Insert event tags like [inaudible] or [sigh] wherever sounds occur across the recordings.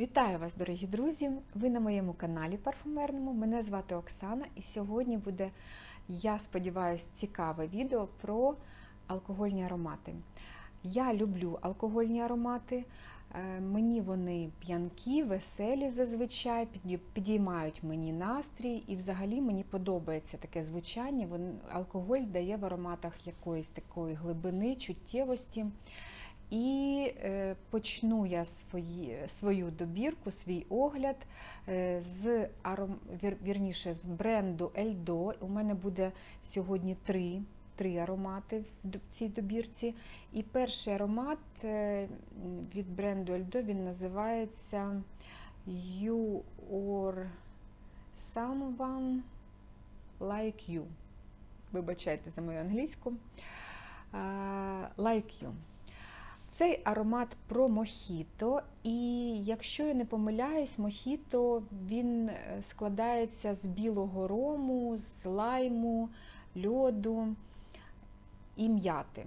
Вітаю вас, дорогі друзі! Ви на моєму каналі парфумерному. Мене звати Оксана, і сьогодні буде, я сподіваюся, цікаве відео про алкогольні аромати. Я люблю алкогольні аромати, е, мені вони п'янкі, веселі зазвичай, підіймають мені настрій, і взагалі мені подобається таке звучання. Алкоголь дає в ароматах якоїсь такої глибини, чуттєвості. І е, почну я свої, свою добірку, свій огляд е, з вірніше, з бренду Ельдо. У мене буде сьогодні три, три аромати в цій добірці. І перший аромат е, від бренду Ельдо він називається You or Someone Like You. Вибачайте за мою англійську. Like You. Цей аромат про мохіто, і якщо я не помиляюсь, мохіто він е, складається з білого рому, з лайму, льоду і м'яти.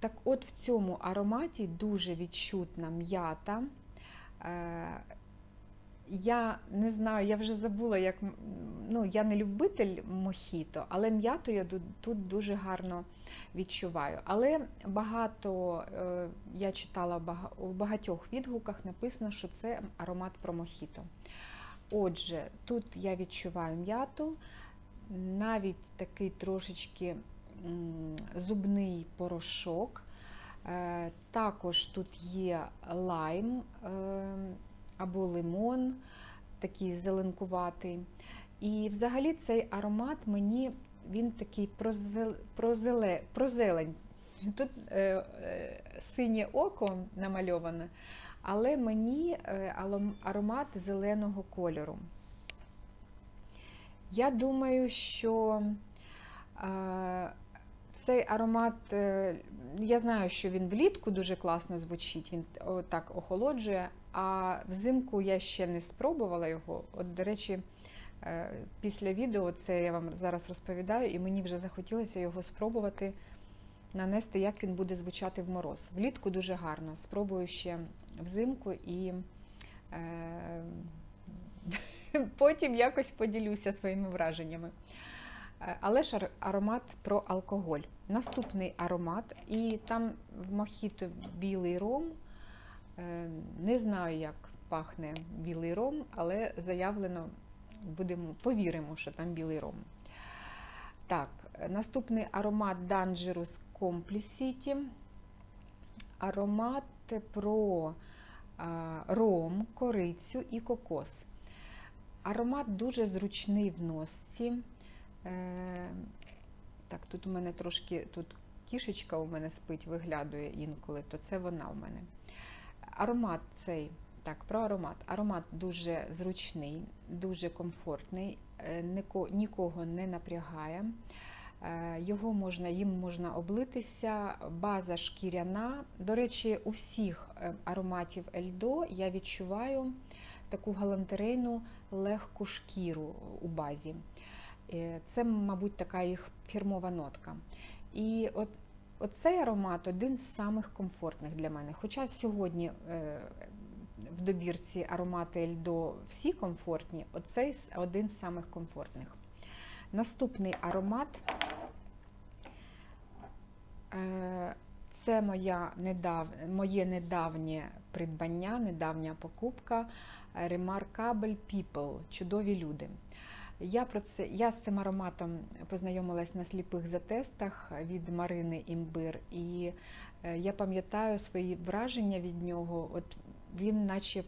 Так от в цьому ароматі дуже відчутна м'ята. Я не знаю, я вже забула, як ну, я не любитель мохіто, але м'яту я тут- дуже гарно відчуваю. Але багато е, я читала у багатьох відгуках написано, що це аромат про мохіто. Отже, тут я відчуваю м'яту, навіть такий трошечки зубний порошок. Е, Також тут є лайм е, або лимон, такий зеленкуватий. І взагалі цей аромат мені він такий прозел, прозеле, прозелень. Тут е, е, синє око намальоване, але мені е, аромат зеленого кольору. Я думаю, що е, цей аромат, е, я знаю, що він влітку дуже класно звучить, він так охолоджує, а взимку я ще не спробувала його. От, до речі, е, після відео це я вам зараз розповідаю, і мені вже захотілося його спробувати нанести, як він буде звучати в мороз. Влітку дуже гарно. Спробую ще взимку і е, [laughs] потім якось поділюся своїми враженнями. Е, Але ж аромат про алкоголь. Наступний аромат, і там в мохіто білий ром. Е, Не знаю, як пахне білий ром, але заявлено, будемо повіримо, що там білий ром. Так, наступний аромат Dangerous Complicity. Аромат про ром, корицю і кокос. Аромат дуже зручний в носці. Е, так, тут у мене трошки тут кішечка у мене спить, виглядує інколи, то це вона у мене. Аромат цей, так, про аромат. Аромат дуже зручний, дуже комфортний, е, нікого не напрягає. Е, Його можна, їм можна облитися, база шкіряна. До речі, у всіх е, ароматів Ельдо я відчуваю таку галантерейну легку шкіру у базі. Це, мабуть, така їх фірмова нотка. І от оцей аромат один з самих комфортних для мене. Хоча сьогодні е, в добірці аромати Ельдо всі комфортні, оцей один з самих комфортних. Наступний аромат е, це моя недав... моє недавнє придбання, недавня покупка Remarkable People чудові люди. Я про це я з цим ароматом познайомилась на сліпих затестах від Марини Імбир, і е, я пам'ятаю свої враження від нього. От він, наче,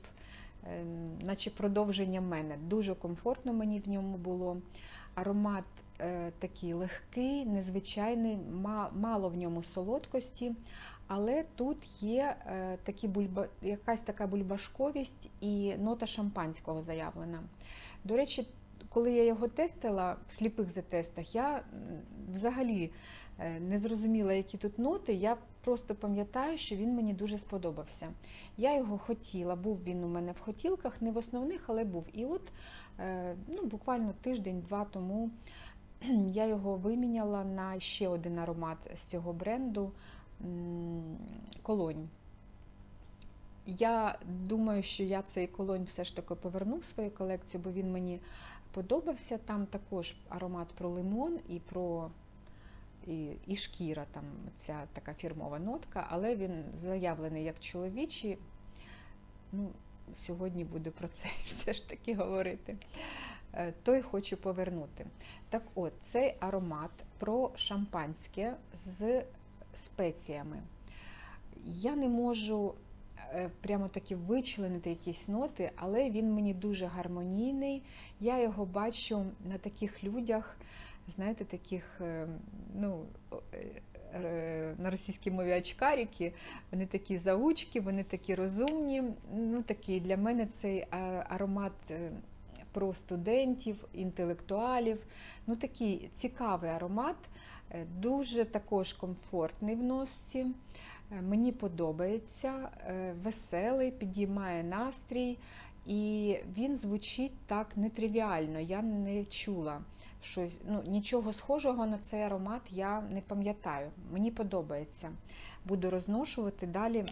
е, наче продовження мене. Дуже комфортно мені в ньому було. Аромат е, такий легкий, незвичайний, мало в ньому солодкості, але тут є такі бульба, якась така бульбашковість і нота шампанського заявлена. До речі, коли я його тестила в сліпих затестах, я взагалі е, не зрозуміла, які тут ноти. Я просто пам'ятаю, що він мені дуже сподобався. Я його хотіла, був він у мене в хотілках, не в основних, але був. І от е, ну, буквально тиждень-два тому [clears throat] я його виміняла на ще один аромат з цього бренду Колонь. Я думаю, що я цей колонь все ж таки поверну в свою колекцію, бо він мені подобався. Там також аромат про лимон і про і, і шкіра, там ця така фірмова нотка, але він заявлений як чоловічий. Ну, Сьогодні буду про це [laughs] все ж таки говорити. Е, Той хочу повернути. Так от, цей аромат про шампанське з спеціями. Я не можу прямо таки вичленити якісь ноти, але він мені дуже гармонійний. Я його бачу на таких людях, знаєте, таких, е, ну, е, е, на російській мові очкарики, вони такі заучки, вони такі розумні. Ну, такий для мене цей е, аромат е, про студентів, інтелектуалів. Ну, такий цікавий аромат, е, дуже також комфортний в носці. Е, Мені подобається, е, веселий, підіймає настрій, і він звучить так нетривіально. Я не чула щось, ну, нічого схожого на цей аромат я не пам'ятаю. Мені подобається. Буду розношувати далі.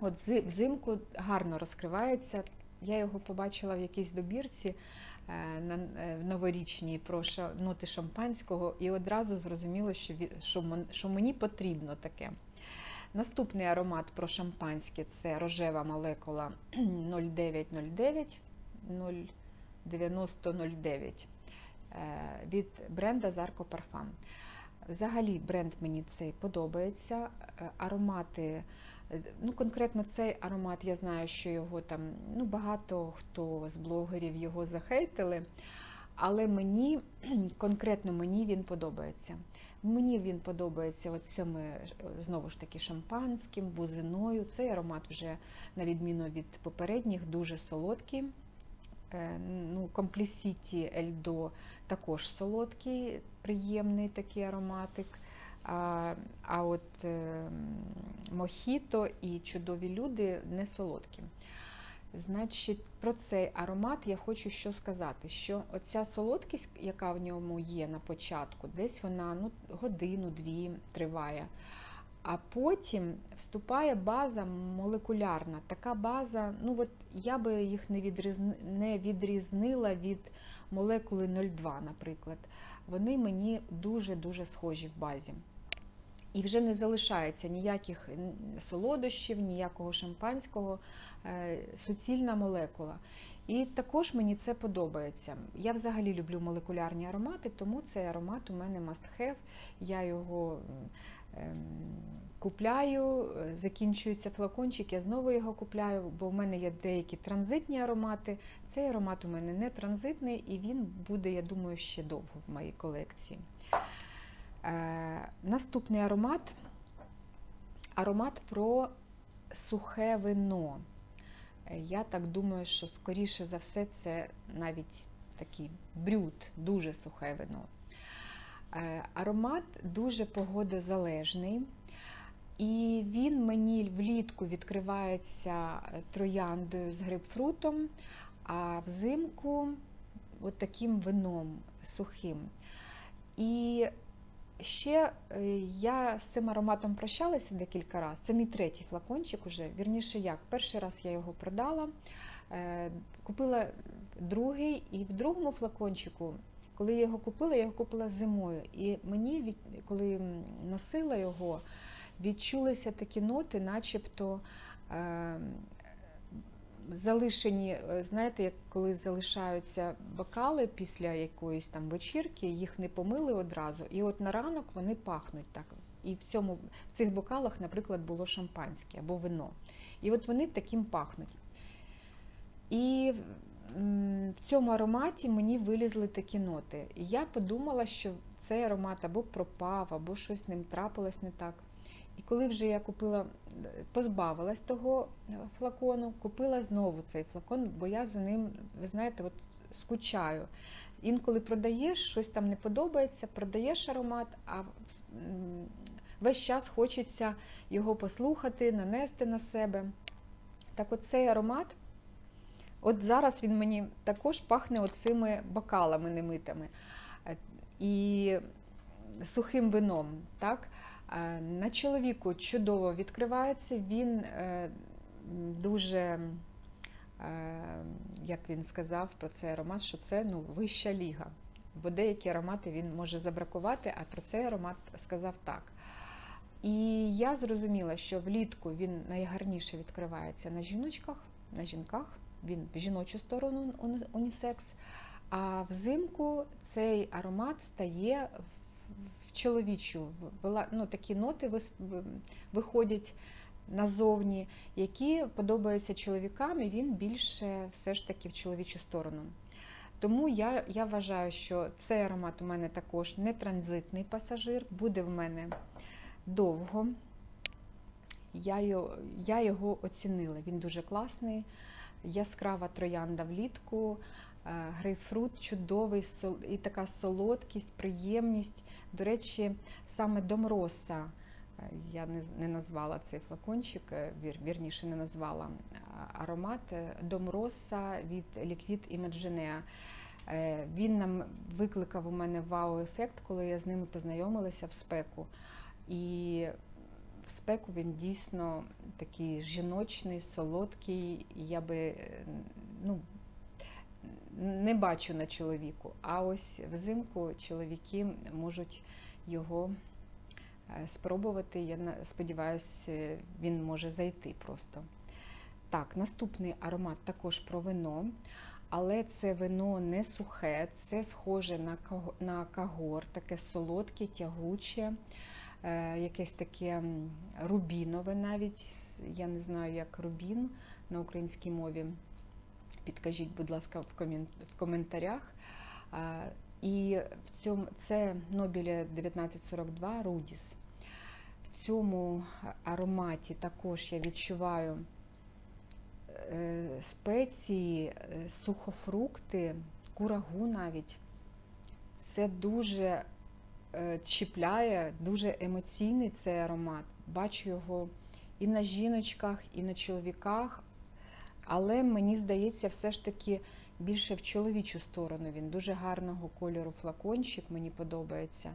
От взимку гарно розкривається. Я його побачила в якійсь добірці е, на новорічній про ноти шампанського, і одразу зрозуміло, що мені потрібно таке. Наступний аромат про шампанське це рожева молекула [clears throat] 0909 09009 е, від бренда Zarco Parfum. Взагалі бренд мені цей подобається. Е, Аромати, е, ну конкретно цей аромат, я знаю, що його там ну, багато хто з блогерів його захейтили, але мені, [clears throat] конкретно мені він подобається. Мені він подобається от цими, е, знову ж таки, шампанським, бузиною. Цей аромат вже, на відміну від попередніх, дуже солодкий. Е, Ну, Комплісіті Ельдо також солодкий, приємний такий ароматик. А, а от е, мохіто і чудові люди не солодкі. Значить, про цей аромат я хочу що сказати, що оця солодкість, яка в ньому є на початку, десь вона ну, годину-дві триває. А потім вступає база молекулярна. Така база, ну от я би їх не, відрізни, не відрізнила від молекули 0,2, наприклад. Вони мені дуже-дуже схожі в базі. І вже не залишається ніяких солодощів, ніякого шампанського, е, суцільна молекула. І також мені це подобається. Я взагалі люблю молекулярні аромати, тому цей аромат у мене must have. Я його ем, купляю, е, закінчується флакончик, я знову його купляю, бо в мене є деякі транзитні аромати. Цей аромат у мене не транзитний, і він буде, я думаю, ще довго в моїй колекції. Е, Наступний аромат аромат про сухе вино. Е, Я так думаю, що скоріше за все це навіть такий брюд, дуже сухе вино. Е, Аромат дуже погодозалежний, і він мені влітку відкривається трояндою з грейпфрутом, а взимку от таким вином сухим. І ще е, я з цим ароматом прощалася декілька разів. Це мій третій флакончик уже. Вірніше як, перший раз я його продала, е, купила другий, і в другому флакончику, коли я його купила, я його купила зимою. І мені, коли носила його, відчулися такі ноти, начебто. Залишені, е, знаєте, як коли залишаються бокали після якоїсь там вечірки, їх не помили одразу, і от на ранок вони пахнуть так. І в цьому в цих бокалах, наприклад, було шампанське або вино. І от вони таким пахнуть. І в цьому ароматі мені вилізли такі ноти. І я подумала, що цей аромат або пропав, або щось з ним трапилось не так. І коли вже я купила, позбавилась того флакону, купила знову цей флакон, бо я за ним, ви знаєте, от скучаю. Інколи продаєш, щось там не подобається, продаєш аромат, а весь час хочеться його послухати, нанести на себе. Так от цей аромат, от зараз він мені також пахне оцими бокалами немитими Е, і сухим вином. так. Е, На чоловіку чудово відкривається, він е, дуже, е, як він сказав про цей аромат, що це ну, вища ліга. Бо деякі аромати він може забракувати, а про цей аромат сказав так. І я зрозуміла, що влітку він найгарніше відкривається на жіночках, на жінках, він в жіночу сторону унісекс. А взимку цей аромат стає в- чоловічу. Ну, такі ноти виходять назовні, які подобаються чоловікам, і він більше все ж таки в чоловічу сторону. Тому я, я вважаю, що цей аромат у мене також не транзитний пасажир, буде в мене довго. Я його, я його оцінила. Він дуже класний, яскрава троянда влітку, грейпфрут чудовий, і така солодкість, приємність. До речі, саме Домроса, е, я не, назвала цей флакончик, е, вір, вірніше не назвала аромат е, Домроса від Liquid Imaginea. Е, Він нам викликав у мене вау-ефект, коли я з ними познайомилася в спеку. І в спеку він дійсно такий жіночний, солодкий. Я би е, ну, не бачу на чоловіку. А ось взимку чоловіки можуть його е, спробувати. Я сподіваюся, він може зайти просто. Так, наступний аромат також про вино, але це вино не сухе, це схоже на кагор, таке солодке, тягуче, е, якесь таке рубінове навіть. Я не знаю, як рубін на українській мові. Підкажіть, будь ласка, в, коментарях. І в цьому це Нобілі 1942 Рудіс. В цьому ароматі також я відчуваю е, спеції, е, сухофрукти, курагу навіть. Це дуже е, чіпляє, дуже емоційний цей аромат. Бачу його і на жіночках, і на чоловіках, але мені здається, все ж таки більше в чоловічу сторону. Він дуже гарного кольору флакончик, мені подобається.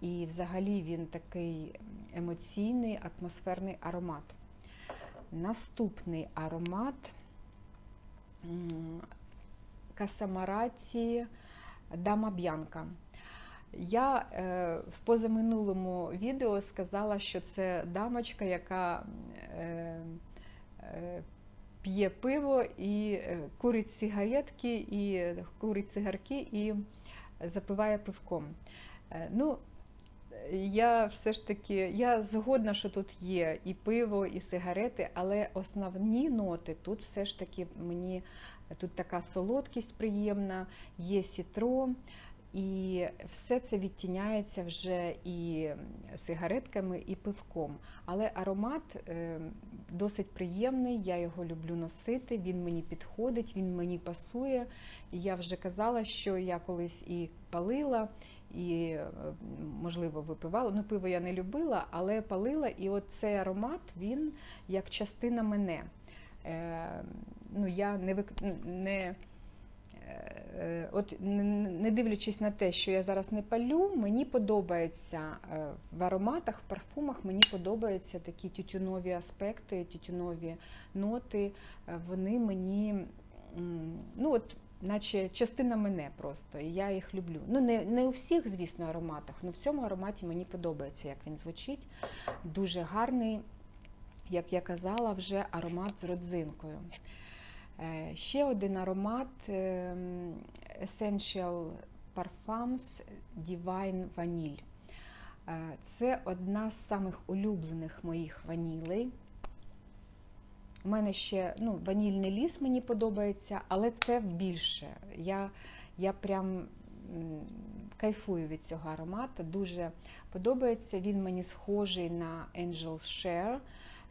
І взагалі він такий емоційний, атмосферний аромат. Наступний аромат Касамараті Дама Б'янка. Я е, в позаминулому відео сказала, що це дамочка, яка е, е, п'є пиво і е, курить сигаретки, і е, курить цигарки і запиває пивком. Е, ну, я все ж таки я згодна, що тут є і пиво, і сигарети, але основні ноти тут все ж таки мені тут така солодкість приємна, є сітро, і все це відтіняється вже і сигаретками, і пивком. Але аромат е, досить приємний, я його люблю носити, він мені підходить, він мені пасує. І я вже казала, що я колись і палила, і, е, можливо, випивала. Ну, пиво я не любила, але палила, і от цей аромат, він як частина мене. Е, ну, я не, не, от, не- не дивлячись на те, що я зараз не палю, мені подобається е, в ароматах, в парфумах, мені подобаються такі тютюнові аспекти, тютюнові ноти. Е, Вони мені, ну от, наче частина мене просто, і я їх люблю. Ну, не, не у всіх, звісно, ароматах, але в цьому ароматі мені подобається, як він звучить. Дуже гарний, як я казала, вже аромат з родзинкою. Е, Ще один аромат ем, Essential Parfums Divine Vanille. Е, Це одна з самих улюблених моїх ванілей. У мене ще ну, ванільний ліс мені подобається, але це більше. Я, я прям кайфую від цього аромату, дуже подобається. Він мені схожий на Angel's Share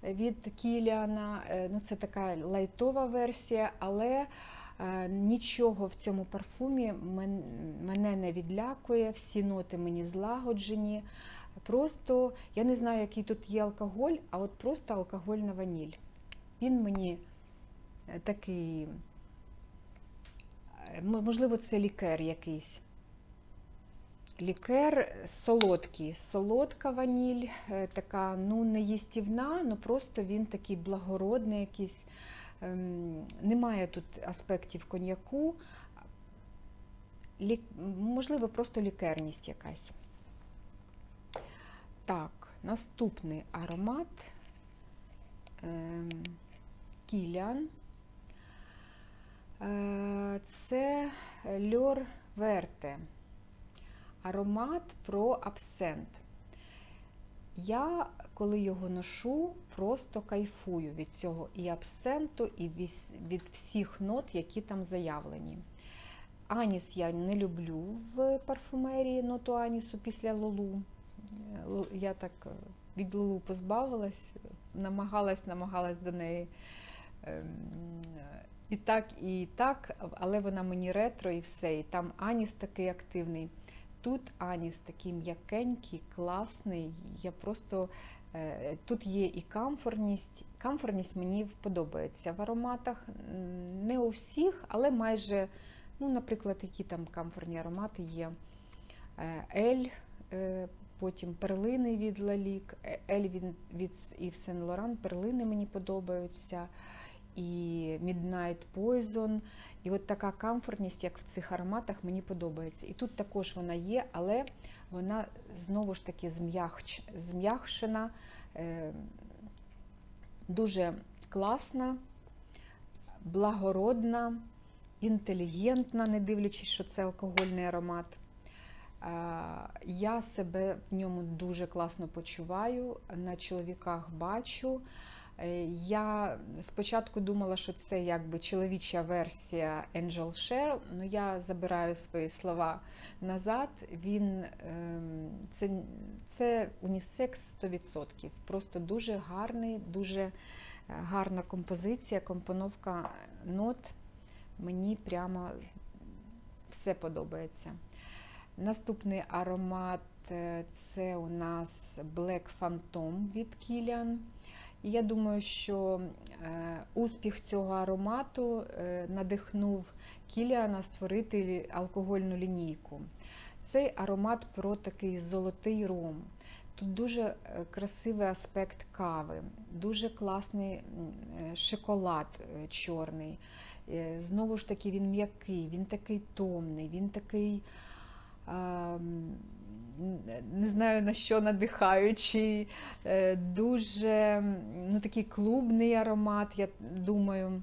від Кіліана. Е, Ну, це така лайтова версія, але е, нічого в цьому парфумі мене не відлякує, всі ноти мені злагоджені. Просто я не знаю, який тут є алкоголь, а от просто алкогольна ваніль. Він мені е, такий, можливо, це лікер якийсь. Лікер солодкий. Солодка ваніль, е, така, ну, не їстівна, ну просто він такий благородний якийсь. Ем, Немає тут аспектів коньяку. Лі... Можливо, просто лікерність якась. Так, наступний аромат ем, Кілян. Е, Це Льор Верте. Аромат про абсент. Я, коли його ношу, просто кайфую від цього і абсенту, і від всіх нот, які там заявлені. Аніс я не люблю в парфумерії ноту Анісу після Лолу. Я так е, від Лолу позбавилась, намагалась, намагалась до неї ем, і так, і так, але вона мені ретро і все. І там Аніс такий активний. Тут Аніс такий м'якенький, класний. Я просто е, тут є і камфорність. Камфорність мені подобається в ароматах. Не у всіх, але майже, ну, наприклад, які там камфорні аромати є. Е, Ель, е, потім перлини від Лалік, Ель від Ів Сен Лоран, перлини мені подобаються. І Midnight Poison. І от така комфортність, як в цих ароматах, мені подобається. І тут також вона є, але вона знову ж таки зм'якч- зм'якшена, е, дуже класна, благородна, інтелігентна, не дивлячись, що це алкогольний аромат. Я себе в ньому дуже класно почуваю, на чоловіках бачу. Е, Я спочатку думала, що це якби чоловіча версія Angel Share, але я забираю свої слова назад. Він ем, це, це унісекс 100%. Просто дуже гарний, дуже е, гарна композиція, компоновка нот. Мені прямо все подобається. Наступний аромат е, це у нас Black Phantom від Kilian. І я думаю, що е, успіх цього аромату е, надихнув Кіліана створити алкогольну лінійку. Цей аромат про такий золотий ром. Тут дуже е, красивий аспект кави, дуже класний шоколад чорний. Знову ж таки, він м'який, він такий томний, він такий. Не знаю на що надихаючий, е, дуже ну, такий клубний аромат, я думаю.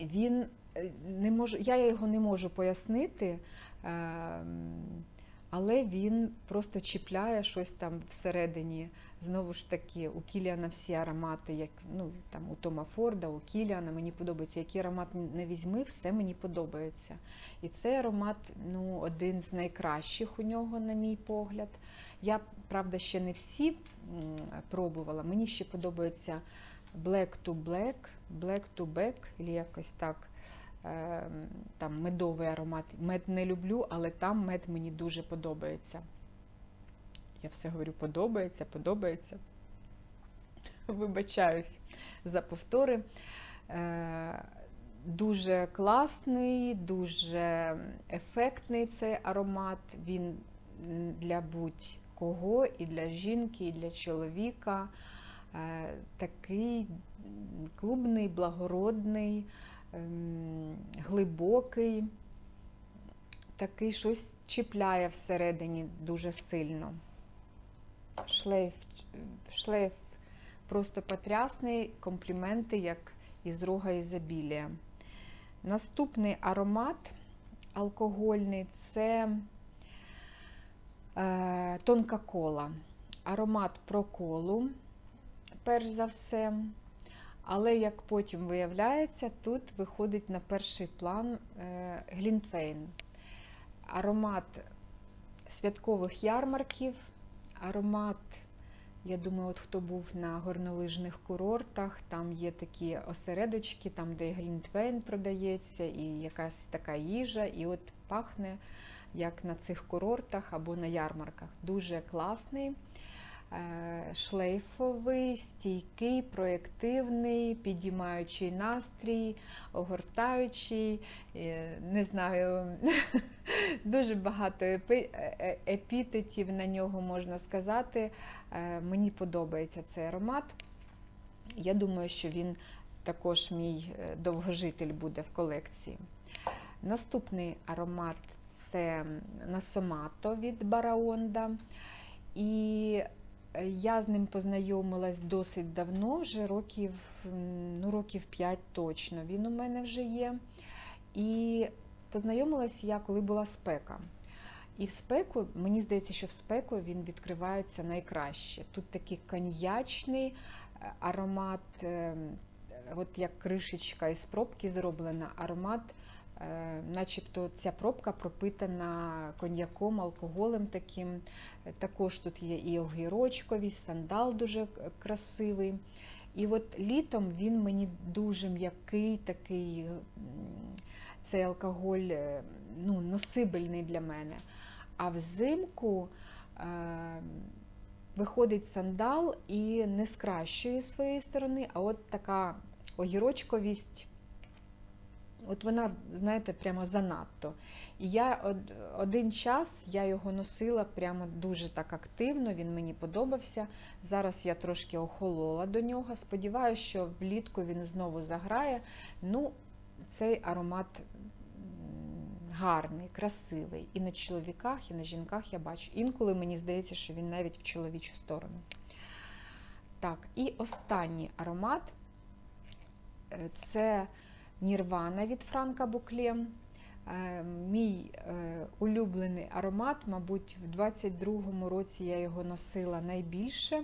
Він е, не можу, я його не можу пояснити, ем, але він просто чіпляє щось там всередині. Знову ж таки, у Кіліана всі аромати, як ну, там, у Тома Форда, у Кіліана, мені подобається. Який аромат не візьми, все мені подобається. І цей аромат ну, один з найкращих у нього, на мій погляд. Я, правда, ще не всі пробувала. Мені ще подобається Black to Black, Black to Back, або якось так. Ем, Там медовий аромат. Мед не люблю, але там мед мені дуже подобається. Я все говорю, подобається, подобається. [laughs] Вибачаюсь за повтори. Е, Дуже класний, дуже ефектний цей аромат. Він для будь-кого, і для жінки, і для чоловіка. Е, Такий клубний, благородний, глибокий, такий щось чіпляє всередині дуже сильно. Шлейф, шлейф просто потрясний, компліменти, як із рога ізобілія. Наступний аромат алкогольний це е, тонка кола. Аромат про колу, перш за все. Але, як потім виявляється, тут виходить на перший план е, Глінтвейн. Аромат святкових ярмарків, аромат, я думаю, от хто був на горнолижних курортах, там є такі осередочки, там, де Глінтвейн продається, і якась така їжа, і от пахне як на цих курортах або на ярмарках. Дуже класний. Е, шлейфовий, стійкий, проєктивний, підіймаючий настрій, огортаючий, е, не знаю, [laughs] дуже багато е- епітетів на нього можна сказати. Мені подобається цей аромат. Я думаю, що він також мій довгожитель буде в колекції. Наступний аромат це Насомато від Бараонда. І я з ним познайомилась досить давно, вже років, ну, років 5 точно він у мене вже є. І познайомилась я, коли була спека. І в спеку, мені здається, що в спеку він відкривається найкраще. Тут такий коньячний е, аромат, е, от як кришечка із пробки зроблена, аромат, начебто ця пробка пропитана коньяком, алкоголем таким. Е, Також тут є і огірочковість, сандал дуже красивий. І от літом він мені дуже м'який, такий цей алкоголь е, ну, носибельний для мене. А взимку е, виходить сандал і не з кращої своєї сторони, а от така огірочковість, от вона, знаєте, прямо занадто. І я од- один час я його носила прямо дуже так активно, він мені подобався. Зараз я трошки охолола до нього. Сподіваюся, що влітку він знову заграє. Ну, цей аромат гарний, красивий. І на чоловіках, і на жінках я бачу. Інколи мені здається, що він навіть в чоловічу сторону. Так, і останній аромат е, це Нірвана від Франка Букле. Е, Мій е, улюблений аромат, мабуть, в 22-му році я його носила найбільше.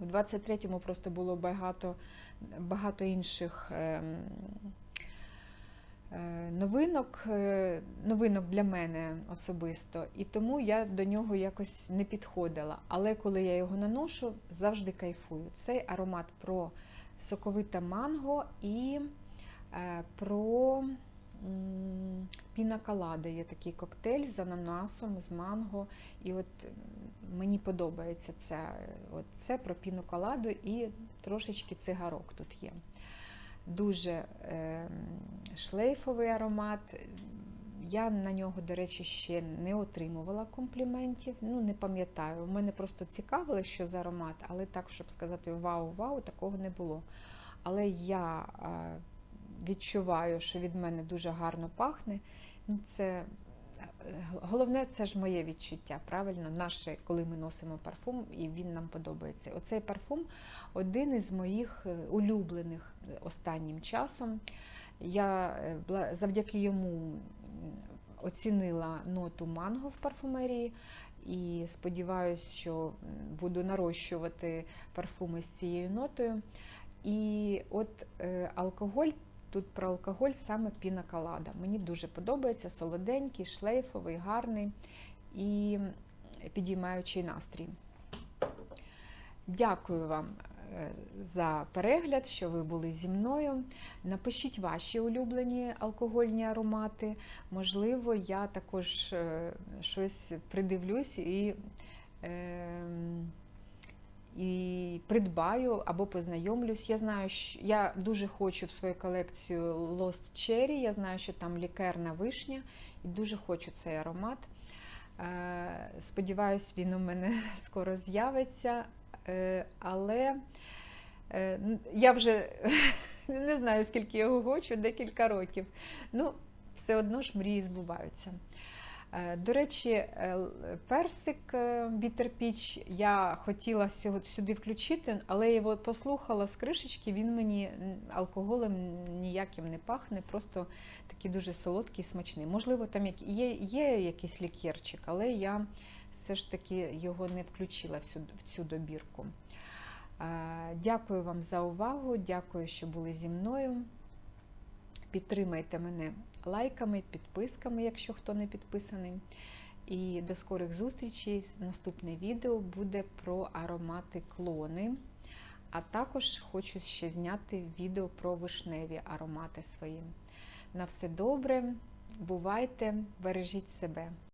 В 23-му просто було багато, багато інших е, новинок, новинок для мене особисто, і тому я до нього якось не підходила. Але коли я його наношу, завжди кайфую. Цей аромат про соковите манго і про м, пінаколади. Є такий коктейль з ананасом, з манго. І от мені подобається це, от це про піноколаду і трошечки цигарок тут є. Дуже е, шлейфовий аромат. Я на нього, до речі, ще не отримувала компліментів. Ну, не пам'ятаю. У мене просто цікавило, що за аромат, але так, щоб сказати вау-вау, такого не було. Але я е, відчуваю, що від мене дуже гарно пахне. Це е, Головне, це ж моє відчуття, правильно, наше, коли ми носимо парфум, і він нам подобається. Оцей парфум один із моїх е, улюблених останнім часом. Я е, завдяки йому оцінила ноту манго в парфумерії і сподіваюся, що буду нарощувати парфуми з цією нотою. І от е, алкоголь, тут про алкоголь саме пінаколада. Мені дуже подобається, солоденький, шлейфовий, гарний і підіймаючий настрій. Дякую вам е, за перегляд, що ви були зі мною. Напишіть ваші улюблені алкогольні аромати. Можливо, я також е, щось придивлюсь і, е, і придбаю або познайомлюсь. Я знаю, що я дуже хочу в свою колекцію Lost Cherry. Я знаю, що там лікерна вишня, і дуже хочу цей аромат. Е, Сподіваюсь, він у мене [laughs] скоро з'явиться. Е, Але е, я вже [laughs] не знаю, скільки його хочу, декілька років. Ну, все одно ж мрії збуваються. Е, До речі, е, персик Bitter я хотіла сюди включити, але я його послухала з кришечки, він мені алкоголем ніяким не пахне, просто такий дуже солодкий, смачний. Можливо, там є, є якийсь лікерчик, але я все ж таки його не включила в цю, в цю добірку. Е, Дякую вам за увагу, дякую, що були зі мною. Підтримайте мене лайками, підписками, якщо хто не підписаний. І до скорих зустрічей. Наступне відео буде про аромати клони. А також хочу ще зняти відео про вишневі аромати свої. На все добре, бувайте, бережіть себе.